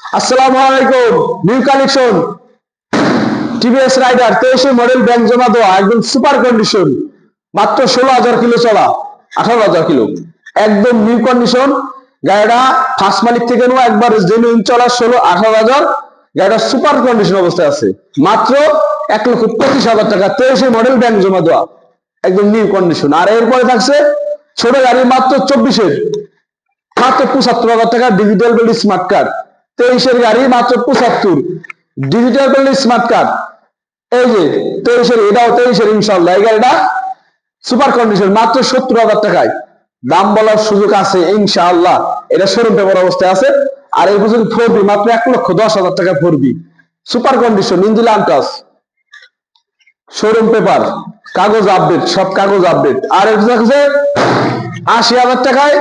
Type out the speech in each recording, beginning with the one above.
আসসালামু আলাইকুম new collection TVS Raider তেইশে মডেল ব্যাংক জমা দেওয়া, একদম সুপার কন্ডিশন মাত্র ষোলো হাজার কিলো চলা আঠারো হাজার কিলো। একদম নিউ কন্ডিশন গাড়িটা ফার্স্ট মালিক থেকে নেওয়া, একবার জেনুইন চলা ষোলো, আঠারো হাজার, গাড়িটা সুপার কন্ডিশন অবস্থায় আছে। মাত্র এক লক্ষ পঁচিশ হাজার টাকা, তেইশে মডেল ব্যাংক জমা দেওয়া, একদম নিউ কন্ডিশন আর এরপরে থাকছে ছোট গাড়ি, মাত্র চব্বিশের, মাত্র পঁচাত্তর হাজার টাকা ডিজিটাল স্মার্ট কার্ড তেইশের গাড়ি মাত্র পঁচাত্তর। ডিজিটাল বেলি স্মার্ট কার্ড এই যে তেইশের, এটাও তেইশের ইনশাল্লাহ এই গাড়িটা সুপার কন্ডিশন মাত্র সত্তর হাজার টাকায়। দাম বলার সুযোগ আছে ইনশাআল্লাহ। এটা শোরুম পেপার অবস্থায় আছে। আর এই বছর ফোর বি মাত্র এক লক্ষ দশ হাজার টাকা four B super condition engine untouched showroom paper কাগজ আপডেট সব কাগজ আপডেট আর এটা থাকছে আশি হাজার টাকায়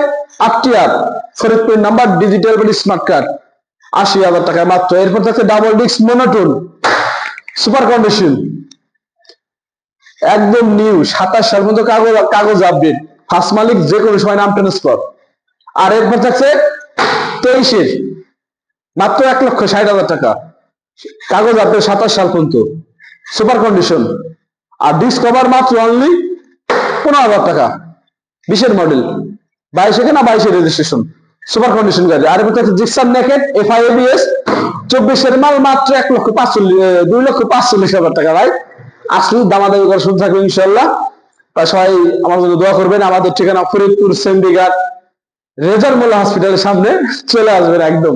আটটিয়ার Faridpur number digital smart card আশি হাজার টাকায় মাত্র। এরপর থাকছে double disc monotone super condition একদম নিউ সাতাশ সাল মতো কাগজ কাগজ আপডেট ফার্স্ট মালিক যে কোনো সময় নাম ট্রান্সফার আর এরপর থাকছে তেইশের, মাত্র এক লক্ষ ষাট হাজার টাকা। কাগজ আপডেট সাতাশ সাল পর্যন্ত সুপার কন্ডিশন আর ডিসকভার মাত্র অনলি পনেরো হাজার টাকা। বিশের মডেল বাইশে না বাইশে রেজিস্ট্রেশন সুপার কন্ডিশন গাড়ি আর এবার Gixxer naked F I ABS চব্বিশের মাল মাত্র এক লক্ষ পাঁচচল্লিশ দুই লক্ষ পাঁচচল্লিশ হাজার টাকা ভাই। আসলে দামাদামি করে শুনতে থাকবে ইনশাল্লাহ তাই সবাই আমার জন্য দোয়া করবেন। আমাদের ঠিকানা ফরিদপুর সেন্ডিঘাট রেজার মোল্লা হসপিটালের সামনে চলে আসবেন একদম।